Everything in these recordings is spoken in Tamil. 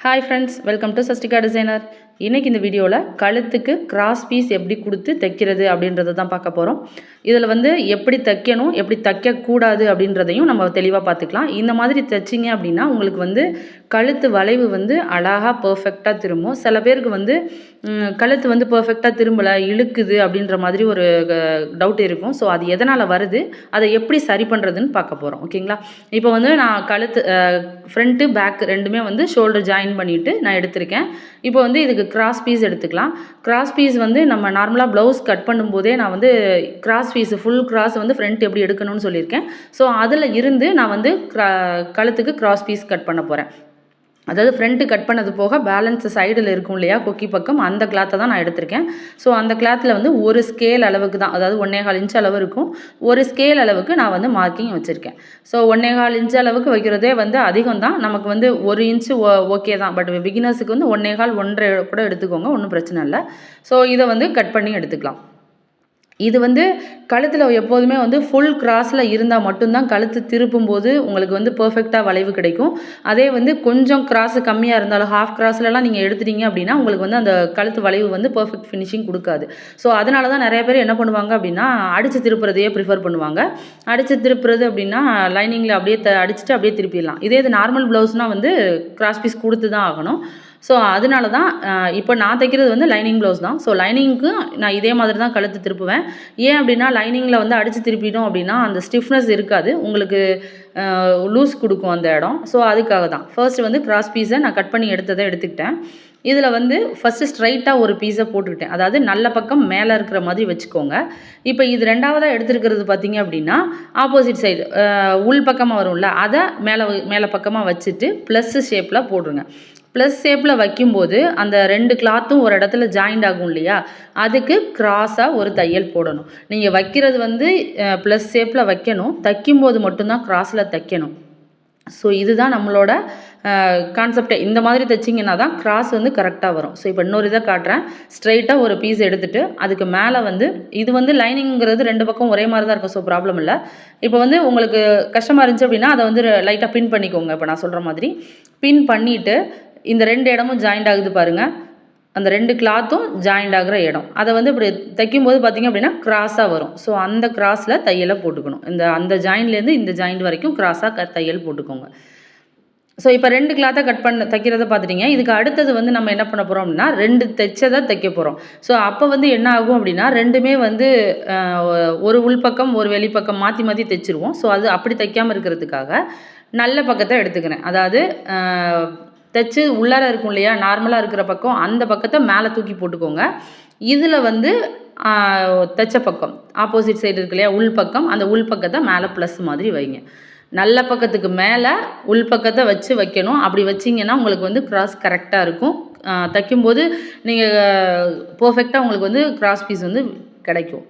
hi friends welcome to Sastika designer இன்றைக்கி இந்த வீடியோவில் கழுத்துக்கு கிராஸ் பீஸ் எப்படி கொடுத்து தைக்கிறது அப்படின்றத தான் பார்க்க போகிறோம் இதில் வந்து எப்படி தைக்கணும் எப்படி தைக்கக்கூடாது அப்படின்றதையும் நம்ம தெளிவாக பார்த்துக்கலாம். இந்த மாதிரி தைச்சிங்க அப்படின்னா உங்களுக்கு வந்து கழுத்து வளைவு வந்து அழகாக பர்ஃபெக்டாக திரும்பும். சில பேருக்கு வந்து கழுத்து வந்து பர்ஃபெக்டாக திரும்பலை இழுக்குது அப்படின்ற மாதிரி ஒரு டவுட் இருக்கும். ஸோ அது எதனால் வருது அதை எப்படி சரி பண்ணுறதுன்னு பார்க்க போகிறோம் ஓகேங்களா? இப்போ வந்து நான் கழுத்து ஃப்ரண்ட்டு பேக் ரெண்டுமே வந்து ஷோல்டர் ஜாயின் பண்ணிவிட்டு நான் எடுத்திருக்கேன். இப்போ வந்து இதுக்கு கிராஸ் பீஸ் எடுத்துக்கலாம். கிராஸ் பீஸ் வந்து நம்ம நார்மலாக ப்ளவுஸ் கட் பண்ணும்போதே நான் வந்து கிராஸ் பீஸ் ஃபுல் கிராஸ் வந்து ஃப்ரண்ட் எப்படி எடுக்கணும்னு சொல்லியிருக்கேன். ஸோ அதில் இருந்து நான் வந்து கழுத்துக்கு கிராஸ் பீஸ் கட் பண்ண போகிறேன் அதாவது ஃப்ரண்ட்டு கட் பண்ணது போக பேலன்ஸ் சைடில் இருக்கும் இல்லையா கொக்கி பக்கம் அந்த கிளாத்தை தான் நான் எடுத்திருக்கேன். ஸோ அந்த கிளாத்தில் வந்து ஒரு ஸ்கேல் அளவுக்கு தான் அதாவது ஒன்றே கால் இன்ச் அளவு இருக்கும். ஒரு ஸ்கேல் அளவுக்கு நான் வந்து மார்க்கிங் வச்சுருக்கேன். ஸோ ஒன்றே கால் இன்ச் அளவுக்கு வைக்கிறதே வந்து அதிகம் தான். நமக்கு வந்து ஒரு இன்ச்சு ஓகே தான். பட் பிகினர்ஸுக்கு வந்து ஒன்றே கால் ஒன்றரை கூட எடுத்துக்கோங்க ஒன்றும் பிரச்சனை இல்லை. ஸோ இதை வந்து கட் பண்ணி எடுத்துக்கலாம். இது வந்து கழுத்தில் எப்போதுமே வந்து ஃபுல் கிராஸில் இருந்தால் மட்டும்தான் கழுத்து திருப்பும் போது உங்களுக்கு வந்து பர்ஃபெக்டாக வளைவு கிடைக்கும். அதே வந்து கொஞ்சம் கிராஸு கம்மியாக இருந்தாலும் ஹாஃப் கிராஸ்லலாம் நீங்கள் எடுத்துட்டீங்க அப்படின்னா உங்களுக்கு வந்து அந்த கழுத்து வளைவு வந்து பர்ஃபெக்ட் ஃபினிஷிங் கொடுக்காது. ஸோ அதனால தான் நிறைய பேர் என்ன பண்ணுவாங்க அப்படின்னா அடித்து திருப்புறதையே ப்ரிஃபர் பண்ணுவாங்க. அடித்து திருப்புறது அப்படின்னா லைனிங்கில் அப்படியே த அடிச்சுட்டு அப்படியே திருப்பிடலாம். இதே இது நார்மல் ப்ளவுஸ்னால் வந்து கிராஸ் பீஸ் கொடுத்து தான் ஆகணும். ஸோ அதனால தான் இப்போ நான் தைக்கிறது வந்து லைனிங் ப்ளவுஸ் தான். ஸோ லைனிங்க்கு நான் இதே மாதிரி தான் கழுத்து திருப்புவேன். ஏன் அப்படின்னா லைனிங்கில் வந்து அடித்து திருப்பிட்டோம் அப்படின்னா அந்த ஸ்டிஃப்னஸ் இருக்காது. உங்களுக்கு லூஸ் கொடுக்கும் அந்த இடம். ஸோ அதுக்காக தான் ஃபர்ஸ்ட் வந்து கிராஸ் பீஸை நான் கட் பண்ணி எடுத்ததை எடுத்துக்கிட்டேன். இதில் வந்து ஃபஸ்ட்டு ஸ்ட்ரைட்டாக ஒரு பீஸை போட்டுக்கிட்டேன். அதாவது நல்ல பக்கம் மேலே இருக்கிற மாதிரி வச்சுக்கோங்க. இப்போ இது ரெண்டாவதாக எடுத்துருக்கிறது பார்த்தீங்க அப்படின்னா ஆப்போசிட் சைடு உள் பக்கமாக வரும்ல அதை மேலே மேலே பக்கமாக வச்சுட்டு ப்ளஸ் ஷேப்பில் போட்டுருங்க. ப்ளஸ் ஷேப்பில் வைக்கும்போது அந்த ரெண்டு கிளாத்தும் ஒரு இடத்துல ஜாயிண்ட் ஆகும் இல்லையா? அதுக்கு கிராஸாக ஒரு தையல் போடணும். நீங்கள் வைக்கிறது வந்து ப்ளஸ் ஷேப்பில் வைக்கணும். தைக்கும்போது மட்டும்தான் கிராஸில் தைக்கணும். ஸோ இதுதான் நம்மளோட கான்செப்டே இந்த மாதிரி தைச்சிங்கன்னா தான் கிராஸ் வந்து கரெக்டாக வரும். ஸோ இப்போ இன்னொரு இதை காட்டுறேன். ஸ்ட்ரைட்டாக ஒரு பீஸ் எடுத்துகிட்டு அதுக்கு மேலே வந்து இது வந்து லைனிங்கிறது ரெண்டு பக்கம் ஒரே மாதிரி தான் இருக்கும். ஸோ ப்ராப்ளம் இல்லை. இப்போ வந்து உங்களுக்கு கஷ்டமாக இருந்துச்சு அப்படின்னா அதை வந்து லைட்டாக பின் பண்ணிக்கோங்க. இப்போ நான் சொல்கிற மாதிரி. பின் பண்ணிவிட்டு இந்த ரெண்டு இடமும் ஜாயிண்ட் ஆகுது பாருங்கள் அந்த ரெண்டு கிளாத்தும் ஜாயிண்ட் ஆகிற இடம். அதை வந்து இப்படி தைக்கும்போது பார்த்தீங்க அப்படின்னா கிராஸாக வரும். ஸோ அந்த கிராஸில் தையலை போட்டுக்கணும். இந்த அந்த ஜாயின்லேருந்து இந்த ஜாயிண்ட் வரைக்கும் கிராஸாக க தையல் போட்டுக்கோங்க. ஸோ இப்போ ரெண்டு கிளாத்தை கட் பண்ண தைக்கிறத பார்த்துட்டீங்க. இதுக்கு அடுத்தது வந்து நம்ம என்ன பண்ண போகிறோம் அப்படின்னா ரெண்டு தைச்சதை தைக்க போகிறோம் ஸோ அப்போ வந்து என்ன ஆகும் அப்படின்னா ரெண்டுமே வந்து ஒரு உள்பக்கம் ஒரு வெளிப்பக்கம் மாற்றி மாற்றி தைச்சிருவோம். ஸோ அது அப்படி தைக்காமல் இருக்கிறதுக்காக நல்ல பக்கத்தை எடுத்துக்கிறேன். அதாவது தைச்சு உள்ளார இருக்கும் இல்லையா? நார்மலாக இருக்கிற பக்கம். அந்த பக்கத்தை மேலே தூக்கி போட்டுக்கோங்க. இதில் வந்து தைச்ச பக்கம். ஆப்போசிட் சைடு இருக்கு இல்லையா? உள் பக்கம். அந்த உள் பக்கத்தை மேலே ப்ளஸ் மாதிரி வைங்க. நல்ல பக்கத்துக்கு மேலே உள் பக்கத்தை வச்சு வைக்கணும். அப்படி வச்சிங்கன்னா உங்களுக்கு வந்து க்ராஸ் கரெக்டாக இருக்கும். தைக்கும்போது நீங்கள் பர்ஃபெக்டாக உங்களுக்கு வந்து க்ராஸ் பீஸ் வந்து கிடைக்கும்.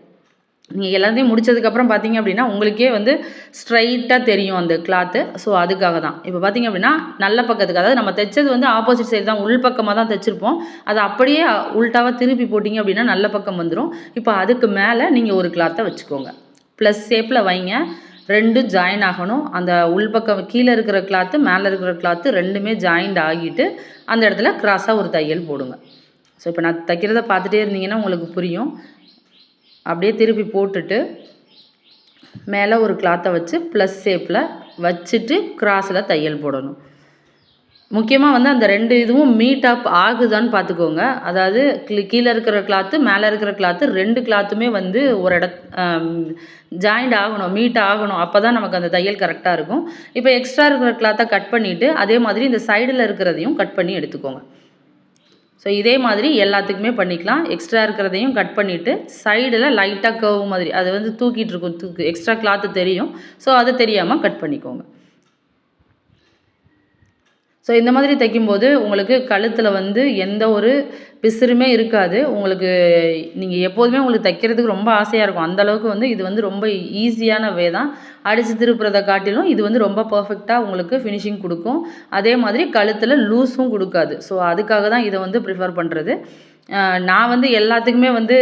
நீங்கள் எல்லாத்தையும் முடிச்சதுக்கப்புறம் பார்த்தீங்க அப்படின்னா உங்களுக்கே வந்து ஸ்ட்ரைட்டாக தெரியும் அந்த கிளாத்து ஸோ அதுக்காக தான் இப்போ பார்த்தீங்க அப்படின்னா நல்ல பக்கத்துக்கு அதாவது நம்ம தைச்சது வந்து ஆப்போசிட் சைடு தான் உள் பக்கமாக தான் தைச்சிருப்போம். அதை அப்படியே உள்டாவாக திருப்பி போட்டிங்க அப்படின்னா நல்ல பக்கம் வந்துடும் இப்போ அதுக்கு மேலே நீங்கள் ஒரு கிளாத்தை வச்சுக்கோங்க. ப்ளஸ் ஷேப்பில் வைங்க. ரெண்டும் ஜாயின் ஆகணும். அந்த உள்பக்கம் கீழே இருக்கிற கிளாத்து மேலே இருக்கிற கிளாத்து ரெண்டுமே ஜாயிண்ட் ஆகிட்டு அந்த இடத்துல கிராஸாக ஒரு தையல் போடுங்க. ஸோ இப்போ நான் தைக்கிறத பார்த்துட்டே இருந்தீங்கன்னா உங்களுக்கு புரியும். அப்படியே திருப்பி போட்டுட்டு மேலே ஒரு கிளாத்தை வச்சு ப்ளஸ் ஷேப்பில் வச்சுட்டு கிராஸில் தையல் போடணும். முக்கியமாக வந்து அந்த ரெண்டு இதுவும் மீட் அப் ஆகுதான்னு பார்த்துக்கோங்க. அதாவது கீழே இருக்கிற கிளாத்து மேலே இருக்கிற கிளாத்து ரெண்டு கிளாத்துமே வந்து ஒரு இட ஜாயிண்ட் ஆகணும் மீட் ஆகணும். அப்போ தான் நமக்கு அந்த தையல் கரெக்டாக இருக்கும். இப்போ எக்ஸ்ட்ரா இருக்கிற கிளாத்தை கட் பண்ணிவிட்டு அதே மாதிரி இந்த சைடில் இருக்கிறதையும் கட் பண்ணி எடுத்துக்கோங்க. ஸோ இதே மாதிரி எல்லாத்துக்குமே பண்ணிக்கலாம். எக்ஸ்ட்ரா இருக்கிறதையும் கட் பண்ணிவிட்டு சைடில் லைட்டாக கர்வ் மாதிரி அது வந்து தூக்கிட்டு இருக்கும் தூக்கு எக்ஸ்ட்ரா கிளாத்து தெரியும். ஸோ அது தெரியாமல் கட் பண்ணிக்கோங்க. ஸோ இந்த மாதிரி தைக்கும்போது உங்களுக்கு கழுத்தில் வந்து எந்த ஒரு பிசுறுமே இருக்காது. உங்களுக்கு நீங்கள் எப்போதுமே உங்களுக்கு தைக்கிறதுக்கு ரொம்ப ஆசையாக இருக்கும். அந்தளவுக்கு வந்து இது வந்து ரொம்ப ஈஸியான வே தான். அடித்து திருப்புறதை காட்டிலும் இது வந்து ரொம்ப பர்ஃபெக்டாக உங்களுக்கு ஃபினிஷிங் கொடுக்கும். அதே மாதிரி கழுத்தில் லூஸும் கொடுக்காது. ஸோ அதுக்காக தான் இதை வந்து ப்ரிஃபர் பண்ணுறது நான் வந்து எல்லாத்துக்குமே வந்து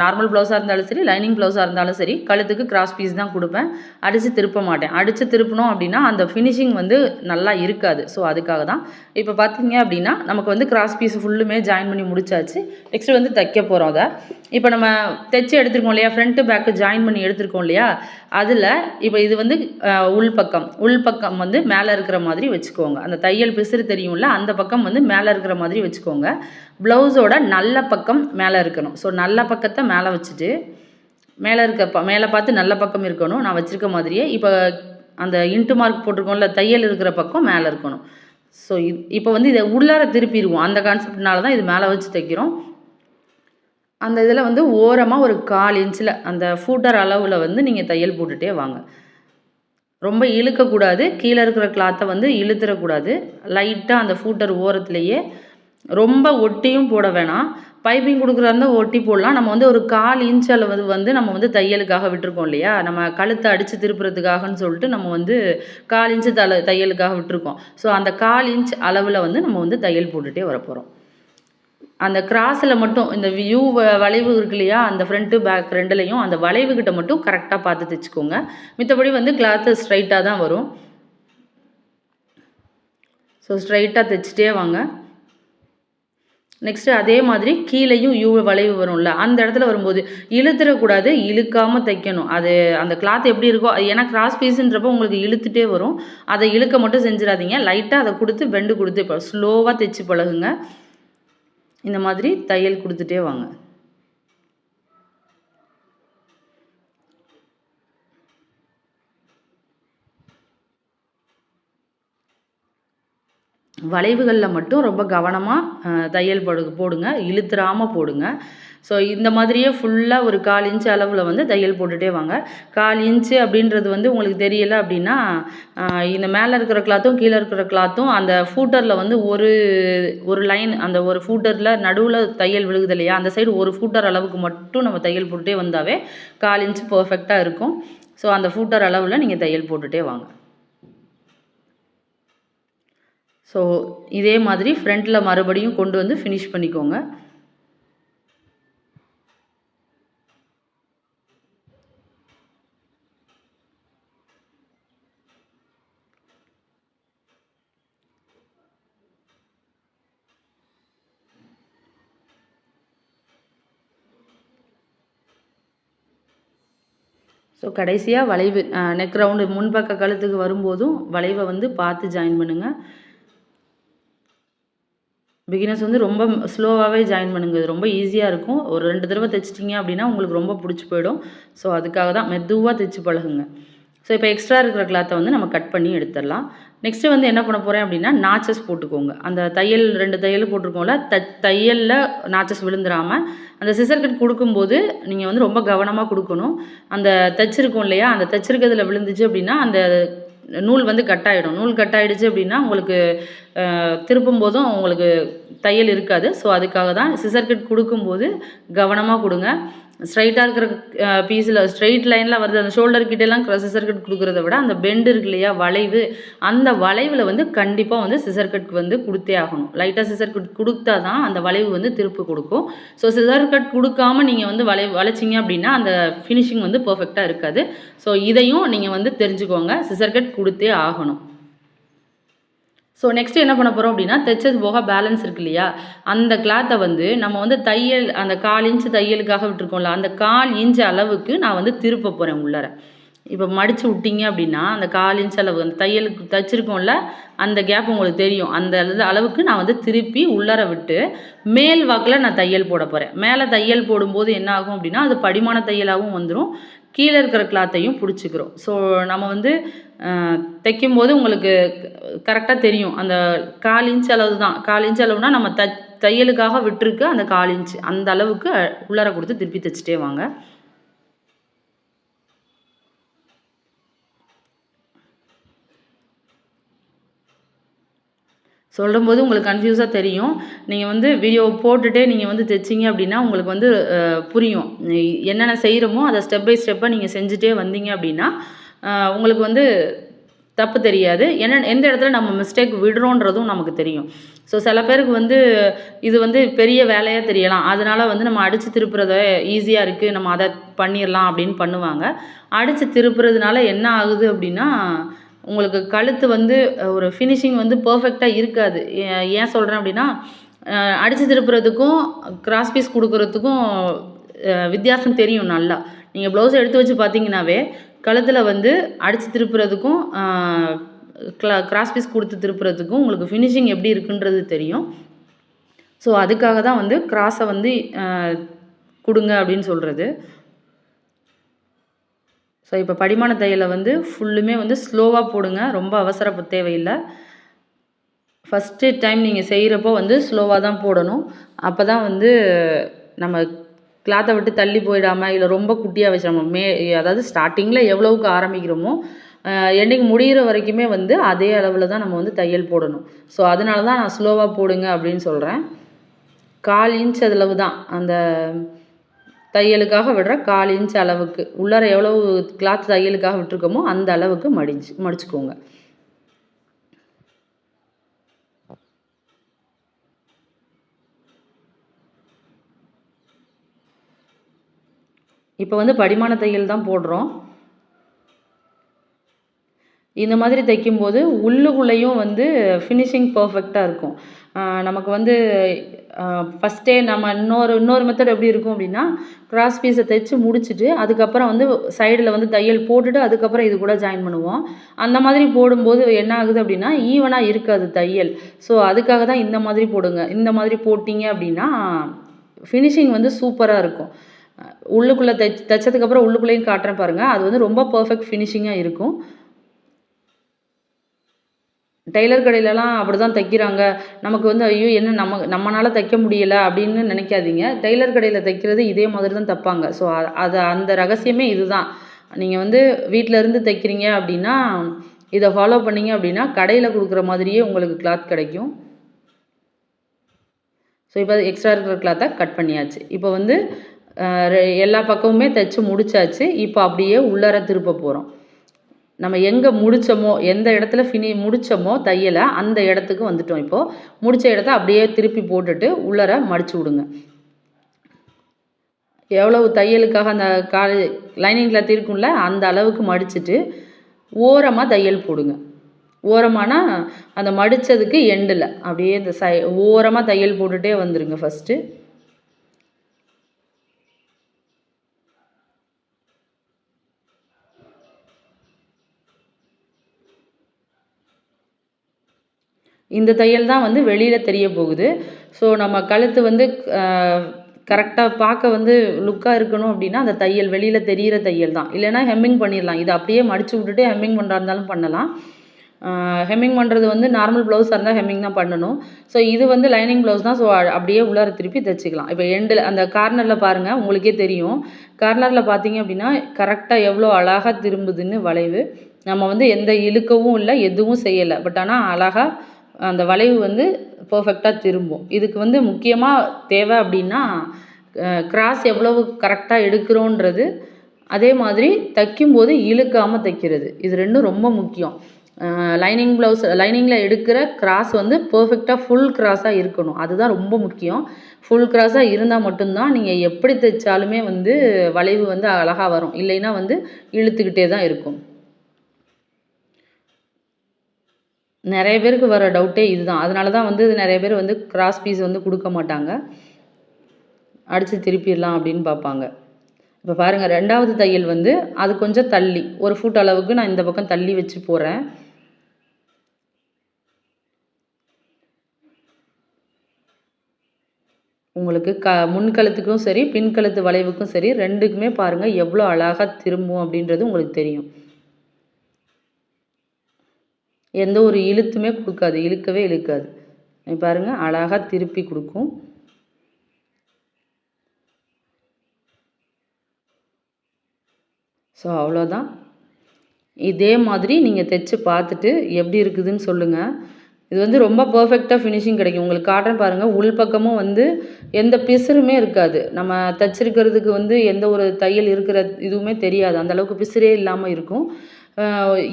நார்மல் ப்ளவுஸாக இருந்தாலும் சரி லைனிங் ப்ளவுஸாக இருந்தாலும் சரி கழுத்துக்கு கிராஸ் பீஸ் தான் கொடுப்பேன். அடித்து திருப்ப மாட்டேன். அடித்து திருப்பினோம் அப்படின்னா அந்த ஃபினிஷிங் வந்து நல்லா இருக்காது. ஸோ அதுக்காக தான். இப்போ பார்த்தீங்க அப்படின்னா நமக்கு வந்து கிராஸ் பீஸ் ஃபுல்லுமே ஜாயின் பண்ணி முடிச்சாச்சு. நெக்ஸ்ட்டு வந்து தைக்க போகிறோம் அதை. இப்போ நம்ம தைச்சி எடுத்துருக்கோம் இல்லையா? ஃப்ரண்ட்டு பேக்கு ஜாயின் பண்ணி எடுத்துருக்கோம் இல்லையா? அதில் இப்போ இது வந்து உள் பக்கம். உள் பக்கம் வந்து மேலே இருக்கிற மாதிரி வச்சுக்கோங்க. அந்த தையல் பிசுறு தெரியும்ல அந்த பக்கம் வந்து மேலே இருக்கிற மாதிரி வச்சுக்கோங்க. ப்ளவுஸோட நல்ல பக்கம் மேலே இருக்கணும். ஸோ நல்ல பக்கத்தை மேலே வச்சுட்டு மேலே இருக்க ப மேலே பார்த்து நல்ல பக்கம் இருக்கணும். நான் வச்சுருக்க மாதிரியே இப்போ அந்த இன்ட்டு மார்க் போட்டிருக்கோம்ல தையல் இருக்கிற பக்கம் மேலே இருக்கணும். ஸோ இது இப்போ வந்து இதை உள்ளார திருப்பிடுவோம் அந்த கான்செப்ட்னால தான் இது மேலே வச்சு தைக்கிறோம். அந்த இதில் வந்து ஓரமாக ஒரு கால் இன்ச்சில் அந்த ஃபூட்டர் அளவில் வந்து நீங்கள் தையல் போட்டுகிட்டே வாங்க. ரொம்ப இழுக்கக்கூடாது. கீழே இருக்கிற கிளாத்தை வந்து இழுத்துறக்கூடாது. லைட்டாக அந்த ஃபூட்டர் ஓரத்துலேயே ரொம்ப ஒட்டியும் போட வேணாம். பைப்பிங் கொடுக்குறாருந்தா ஒட்டி போடலாம். நம்ம வந்து ஒரு கால் இன்ச் அளவு வந்து நம்ம வந்து தையலுக்காக விட்டுருக்கோம் இல்லையா? நம்ம கழுத்தை அடித்து திருப்புறதுக்காகன்னு சொல்லிட்டு நம்ம வந்து கால் இன்ச்சு தலை தையலுக்காக விட்டுருக்கோம். ஸோ அந்த கால் இன்ச் அளவில் வந்து நம்ம வந்து தையல் போட்டுகிட்டே வரப்போகிறோம் அந்த கிராஸில் மட்டும் இந்த வியூ வளைவு இருக்கு இல்லையா? அந்த ஃப்ரண்ட்டு பேக் ரெண்டுலேயும் அந்த வளைவுக்கிட்ட மட்டும் கரெக்டாக பார்த்து தைச்சிக்கோங்க. மித்தபடி வந்து கிளாத்து ஸ்ட்ரைட்டாக தான் வரும். ஸோ ஸ்ட்ரைட்டாக தைச்சிட்டே வாங்க. நெக்ஸ்ட்டு அதே மாதிரி கீழேயும் யூ வளைவு வரும்ல அந்த இடத்துல வரும்போது இழுத்துடக்கூடாது இழுக்காமல் தைக்கணும். அது அந்த கிளாத் எப்படி இருக்கோ ஏன்னா கிராஸ் பீஸுன்றப்போ உங்களுக்கு இழுத்துட்டே வரும். அதை இழுக்க மட்டும் செஞ்சிடாதீங்க. லைட்டாக அதை கொடுத்து பெண்டு கொடுத்து இப்போ ஸ்லோவாக தைச்சி பழகுங்க. இந்த மாதிரி தையல் கொடுத்துட்டே வாங்க. வளைவுகளில் மட்டும் ரொம்ப கவனமாக தையல் போடு போடுங்க. இழுத்துறாமல் போடுங்க. ஸோ இந்த மாதிரியே ஃபுல்லாக ஒரு கால் இன்ச்சு அளவில் வந்து தையல் போட்டுகிட்டே வாங்க. கால் இன்ச்சு அப்படின்றது வந்து உங்களுக்கு தெரியலை அப்படின்னா இந்த மேலே இருக்கிற கிளாத்தும் கீழே இருக்கிற கிளாத்தும் அந்த ஃபூட்டரில் வந்து ஒரு ஒரு லைன் அந்த ஒரு ஃபூட்டரில் நடுவில் தையல் விழுகுது இல்லையா அந்த சைடு ஒரு ஃபூட்டர் அளவுக்கு மட்டும் நம்ம தையல் போட்டுகிட்டே வந்தாவே கால் இன்ச்சு பர்ஃபெக்டாக இருக்கும். ஸோ அந்த ஃபூட்டர் அளவில் நீங்கள் தையல் போட்டுகிட்டே வாங்க. ஸோ இதே மாதிரி ஃப்ரண்ட்டில் மறுபடியும் கொண்டு வந்து ஃபினிஷ் பண்ணிக்கோங்க. ஸோ கடைசியாக வளைவு நெக் ரவுண்டு முன்பக்க கழுத்துக்கு வரும்போதும் வளைவை வந்து பார்த்து ஜாயின் பண்ணுங்கள் பிகினர்ஸ் வந்து ரொம்ப ஸ்லோவாகவே ஜாயின் பண்ணுங்க. இது ரொம்ப ஈஸியாக இருக்கும். ஒரு ரெண்டு தடவை தைச்சிட்டிங்க அப்படின்னா உங்களுக்கு ரொம்ப பிடிச்சி போயிடும். ஸோ அதுக்காக தான் மெதுவாக தைச்சி பழகுங்க. ஸோ இப்போ எக்ஸ்ட்ரா இருக்கிற கிளாத்தை வந்து நம்ம கட் பண்ணி எடுத்துடலாம். நெக்ஸ்ட்டு வந்து என்ன பண்ண போகிறேன் அப்படின்னா நாச்சஸ் போட்டுக்கோங்க. அந்த தையல் ரெண்டு தையல் போட்டிருக்கோம்ல த தையலில் நாச்சஸ் விழுந்துடாமல் அந்த சிசர் கட் கொடுக்கும்போது நீங்கள் வந்து ரொம்ப கவனமாக கொடுக்கணும். அந்த தைச்சிருக்கோம் இல்லையா அந்த தைச்சிருக்கிறதுல விழுந்துச்சு அப்படின்னா அந்த நூல் வந்து கட்டாயிடும். நூல் கட் ஆகிடுச்சு அப்படின்னா உங்களுக்கு திருப்பும் போதும் உங்களுக்கு தையல் இருக்காது. ஸோ அதுக்காக தான் சிசர் கட் கொடுக்கும்போது கவனமாக கொடுங்க. ஸ்ட்ரைட்டாக இருக்கிற பீஸில் ஸ்ட்ரைட் லைனில் வருது. அந்த ஷோல்டர் கிட்டேலாம் சிசர் கட் கொடுக்குறத விட அந்த பெண்டு இருக்கு இல்லையா வளைவு அந்த வளைவில் வந்து கண்டிப்பாக வந்து சிசர் கட் வந்து கொடுத்தே ஆகணும். லைட்டாக சிசர் கட் கொடுத்தா தான் அந்த வளைவு வந்து திருப்பு கொடுக்கும். ஸோ சிசர் கட் கொடுக்காம நீங்கள் வந்து வளை வளைச்சிங்க அப்படின்னா அந்த ஃபினிஷிங் வந்து பர்ஃபெக்டாக இருக்காது. ஸோ இதையும் நீங்கள் வந்து தெரிஞ்சுக்கோங்க. சிசர் கட் கொடுத்தே ஆகணும். ஸோ நெக்ஸ்ட் என்ன பண்ண போகிறோம் அப்படின்னா தைச்சது போக பேலன்ஸ் இருக்கு இல்லையா? அந்த கிளாத்தை வந்து நம்ம வந்து தையல் அந்த கால் இன்ச்சு தையலுக்காக விட்டுருக்கோம்ல அந்த கால் இன்ச்சு அளவுக்கு நான் வந்து திருப்ப போகிறேன் உள்ளார. இப்போ மடித்து விட்டிங்க அப்படின்னா அந்த கால் இன்ச் அளவு அந்த தையலுக்கு தைச்சிருக்கோம்ல அந்த கேப் உங்களுக்கு தெரியும். அந்த அளவுக்கு நான் வந்து திருப்பி உள்ளார விட்டு மேல் வாக்கில் நான் தையல் போட போகிறேன் மேலே தையல் போடும்போது என்ன ஆகும் அப்படின்னா அது படிமான தையலாகவும் வந்துடும் கீழே இருக்கிற கிளாத்தையும் பிடிச்சிக்கிறோம். ஸோ நம்ம வந்து தைக்கும்போது உங்களுக்கு கரெக்டாக தெரியும். அந்த கால் இன்ச் அளவு தான். கால் இன்ச் அளவுனா நம்ம த தையலுக்காக விட்டுருக்கு அந்த கால் இன்ச் அந்த அளவுக்கு உள்ளார கொடுத்து திருப்பி தைச்சிட்டே வாங்க. சொல்லும்போது உங்களுக்கு கன்ஃபியூஸாக தெரியும். நீங்கள் வந்து வீடியோ போட்டுகிட்டே நீங்கள் வந்து தைச்சிங்க அப்படின்னா உங்களுக்கு வந்து புரியும். என்னென்ன செய்கிறோமோ அதை ஸ்டெப் பை ஸ்டெப்பாக நீங்கள் செஞ்சுட்டே வந்தீங்க அப்படின்னா உங்களுக்கு வந்து தப்பு தெரியாது. என்ன எந்த இடத்துல நம்ம மிஸ்டேக் விடுறோன்றதும் நமக்கு தெரியும். ஸோ சில பேருக்கு வந்து இது வந்து பெரிய வேலையாக தெரியலாம். அதனால் வந்து நம்ம அடித்து திருப்புறத ஈஸியாக இருக்குது நம்ம அதை பண்ணிடலாம் அப்படின்னு பண்ணுவாங்க. அடித்து திருப்புறதுனால என்ன ஆகுது அப்படின்னா உங்களுக்கு கழுத்து வந்து ஒரு ஃபினிஷிங் வந்து பர்ஃபெக்டாக இருக்காது. ஏன் சொல்கிறேன் அப்படின்னா அடித்து திருப்புறதுக்கும் கிராஸ் பீஸ் கொடுக்குறதுக்கும் வித்தியாசம் தெரியும் நல்லா. நீங்கள் ப்ளவுஸ் எடுத்து வச்சு பார்த்தீங்கன்னாவே கழுத்தில் வந்து அடித்து திருப்புறதுக்கும் க்ளா கிராஸ் பீஸ் கொடுத்து திருப்புறதுக்கும் உங்களுக்கு ஃபினிஷிங் எப்படி இருக்குன்றது தெரியும். ஸோ அதுக்காக தான் வந்து கிராஸை வந்து கொடுங்க அப்படின்னு சொல்கிறது ஸோ இப்போ படிமான தையலை வந்து ஃபுல்லுமே வந்து ஸ்லோவாக போடுங்க. ரொம்ப அவசர தேவையில்லை. ஃபஸ்ட்டு டைம் நீங்கள் செய்கிறப்போ வந்து ஸ்லோவாக தான் போடணும். அப்போ தான் வந்து நம்ம கிளாத்தை விட்டு தள்ளி போயிடாமல் இல்லை ரொம்ப குட்டியாக வச்சிடாம மே அதாவது ஸ்டார்டிங்கில் எவ்வளவுக்கு ஆரம்பிக்கிறோமோ என்றைக்கு முடிகிற வரைக்குமே வந்து அதே அளவில் தான் நம்ம வந்து தையல் போடணும். ஸோ அதனால தான் நான் ஸ்லோவாக போடுங்க அப்படின்னு சொல்கிறேன் கால் இன்ச் அளவு தான். அந்த தையலுக்காக விடுற கால் இன்ச் அளவுக்கு. உள்ளார எவ்வளவு கிளாத் தையலுக்காக விட்டுருக்கோமோ அந்த அளவுக்கு மடிச்சு மடிச்சுக்கோங்க. இப்போ வந்து படிமான தையல் தான் போடுறோம். இந்த மாதிரி தைக்கும்போது உள்ளுக்குள்ளேயும் வந்து ஃபினிஷிங் பர்ஃபெக்டாக இருக்கும். நமக்கு வந்து ஃபஸ்ட்டே நம்ம இன்னொரு இன்னொரு மெத்தட் எப்படி இருக்கும் அப்படின்னா கிராஸ் பீஸை தைச்சு முடிச்சுட்டு அதுக்கப்புறம் வந்து சைடில் வந்து தையல் போட்டுட்டு அதுக்கப்புறம் இது கூட ஜாயின் பண்ணுவோம். அந்த மாதிரி போடும்போது என்ன ஆகுது அப்படின்னா ஈவனாக இருக்காது தையல். ஸோ அதுக்காக தான் இந்த மாதிரி போடுங்க. இந்த மாதிரி போட்டிங்க அப்படின்னா ஃபினிஷிங் வந்து சூப்பராக இருக்கும். உள்ளுக்குள்ளே தைச் தைச்சதுக்கப்புறம் உள்ளுக்குள்ளேயும் காட்டுறேன் பாருங்கள் அது வந்து ரொம்ப பர்ஃபெக்ட் ஃபினிஷிங்காக இருக்கும். டெய்லர் கடையிலலாம் அப்படி தான் தைக்கிறாங்க. நமக்கு வந்து ஐயோ என்ன நம்ம நம்மனால் தைக்க முடியல அப்படின்னு நினைக்காதீங்க. டெய்லர் கடையில் தைக்கிறது இதே மாதிரி தான் தைப்பாங்க ஸோ அது அந்த ரகசியமே இதுதான். நீங்கள் வந்து வீட்டில் இருந்து தைக்கிறீங்க அப்படின்னா இதை ஃபாலோ பண்ணீங்க அப்படின்னா கடையில் கொடுக்குற மாதிரியே உங்களுக்கு கிளாத் கிடைக்கும். ஸோ இப்போ எக்ஸ்ட்ரா இருக்கிற கிளாத்தை கட் பண்ணியாச்சு. இப்போ வந்து ரெ- எல்லா பக்கமுமே தைச்சி முடிச்சாச்சு. இப்போ அப்படியே உள்ளார திருப்ப போகிறோம் நம்ம எங்கே முடிச்சோமோ எந்த இடத்துல ஃபினி முடித்தோமோ தையலை அந்த இடத்துக்கு வந்துட்டோம் இப்போது முடித்த இடத்த அப்படியே திருப்பி போட்டுட்டு உள்ளார மடித்து விடுங்க. எவ்வளவு தையலுக்காக அந்த காலி லைனிங் கிளாத் இருக்கும்ல அந்த அளவுக்கு மடிச்சுட்டு ஓரமாக தையல் போடுங்க. ஓரமானா அந்த மடித்ததுக்கு எண்டில் அப்படியே இந்த சை ஓரமாக தையல் போட்டுகிட்டே வந்துடுங்க ஃபஸ்ட்டு இந்த தையல் தான் வந்து வெளியில் தெரிய போகுது. ஸோ நம்ம கழுத்து வந்து கரெக்டாக பார்க்க வந்து லுக்காக இருக்கணும் அப்படின்னா அந்த தையல் வெளியில் தெரியிற தையல் தான். இல்லைன்னா ஹெம்மிங் பண்ணிடலாம் இதை அப்படியே மடித்து விட்டுட்டு ஹெம்மிங் பண்ணுறா இருந்தாலும் பண்ணலாம். ஹெம்மிங் பண்ணுறது வந்து நார்மல் ப்ளவுஸாக இருந்தால் ஹெம்மிங் தான் பண்ணணும். ஸோ இது வந்து லைனிங் ப்ளவுஸ் தான். ஸோ அப்படியே உள்ளார திருப்பி தைச்சிக்கலாம். இப்போ எண்டில் அந்த கார்னரில் பாருங்கள் உங்களுக்கே தெரியும். கார்னரில் பார்த்தீங்க அப்படின்னா கரெக்டாக எவ்வளோ அழகாக திரும்புதுன்னு வளைவு. நம்ம வந்து எந்த இழுக்கவும் இல்லை எதுவும் செய்யலை. பட் ஆனால் அழகாக அந்த வளைவு வந்து பர்ஃபெக்டாக திரும்பும். இதுக்கு வந்து முக்கியமாக தேவை அப்படின்னா கிராஸ் எவ்வளவு கரெக்டாக எடுக்கிறோன்றது அதே மாதிரி தைக்கும்போது இழுக்காமல் தைக்கிறது. இது ரெண்டும் ரொம்ப முக்கியம். லைனிங் ப்ளவுஸ் லைனிங்கில் எடுக்கிற கிராஸ் வந்து பர்ஃபெக்டாக ஃபுல் கிராஸாக இருக்கணும். அதுதான் ரொம்ப முக்கியம். ஃபுல் கிராஸாக இருந்தால் மட்டும்தான் நீங்கள் எப்படி தைச்சாலுமே வந்து வளைவு வந்து அழகாக வரும். இல்லைன்னா வந்து இழுத்துக்கிட்டே தான் இருக்கும். நிறைய பேருக்கு வர டவுட்டே இதுதான். அதனால தான் வந்து நிறைய பேர் வந்து கிராஸ் பீஸ் வந்து கொடுக்க மாட்டாங்க. அடித்து திருப்பிடலாம் அப்படின்னு பார்ப்பாங்க. இப்போ பாருங்கள் ரெண்டாவது தையல் வந்து அது கொஞ்சம் தள்ளி. ஒரு ஃபுட் அளவுக்கு நான் இந்த பக்கம் தள்ளி வச்சு போகிறேன் உங்களுக்கு க முன்கழுத்துக்கும் சரி பின்கழுத்து வளைவுக்கும் சரி ரெண்டுக்குமே பாருங்கள் எவ்வளோ அழகாக திரும்பும் அப்படின்றது உங்களுக்கு தெரியும். எந்த ஒரு இழுத்துமே கொடுக்காது இழுக்கவே இழுக்காது. பாருங்கள் அழகாக திருப்பி கொடுக்கும். ஸோ அவ்வளோதான். இதே மாதிரி நீங்கள் தைச்சி பார்த்துட்டு எப்படி இருக்குதுன்னு சொல்லுங்கள் இது வந்து ரொம்ப பர்ஃபெக்டாக ஃபினிஷிங் கிடைக்கும். உங்களுக்கு காட்டுறேன் பாருங்கள் உள் பக்கமும் வந்து எந்த பிசுறுமே இருக்காது. நம்ம தைச்சிருக்கிறதுக்கு வந்து எந்த ஒரு தையல் இருக்கிற இதுவுமே தெரியாது. அந்தளவுக்கு பிசுரே பிசுறே இல்லாமல் இருக்கும்.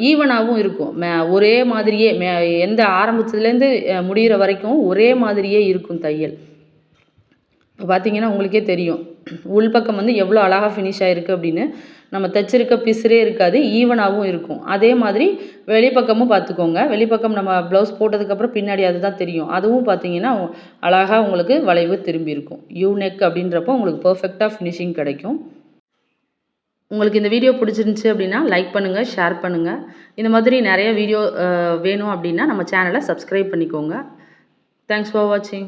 ஈவனாகவும் இருக்கும். மே ஒரே மாதிரியே மே எந்த ஆரம்பிச்சதுலேருந்து முடிகிற வரைக்கும் ஒரே மாதிரியே இருக்கும் தையல். இப்போ பார்த்தீங்கன்னா உங்களுக்கே தெரியும். உள்பக்கம் வந்து எவ்வளோ அழகாக ஃபினிஷ் ஆகிருக்கு அப்படின்னு. நம்ம தைச்சிருக்க பிசுரே இருக்காது ஈவனாகவும் இருக்கும். அதே மாதிரி வெளிப்பக்கமும் பார்த்துக்கோங்க வெளிப்பக்கம் நம்ம ப்ளவுஸ் போட்டதுக்கப்புறம் பின்னாடி அதுதான் தெரியும். அதுவும் பார்த்தீங்கன்னா அழகாக உங்களுக்கு வளைவு திரும்பி இருக்கும். யூ நெக் அப்படின்றப்போ உங்களுக்கு பர்ஃபெக்டாக ஃபினிஷிங் கிடைக்கும். உங்களுக்கு இந்த வீடியோ பிடிச்சிருந்துச்சி அப்படின்னா லைக் பண்ணுங்கள் ஷேர் பண்ணுங்கள் இந்த மாதிரி நிறைய வீடியோ வேணும் அப்படின்னா நம்ம சேனலை சப்ஸ்கிரைப் பண்ணிக்கோங்க. தேங்க்ஸ் ஃபார் வாட்சிங்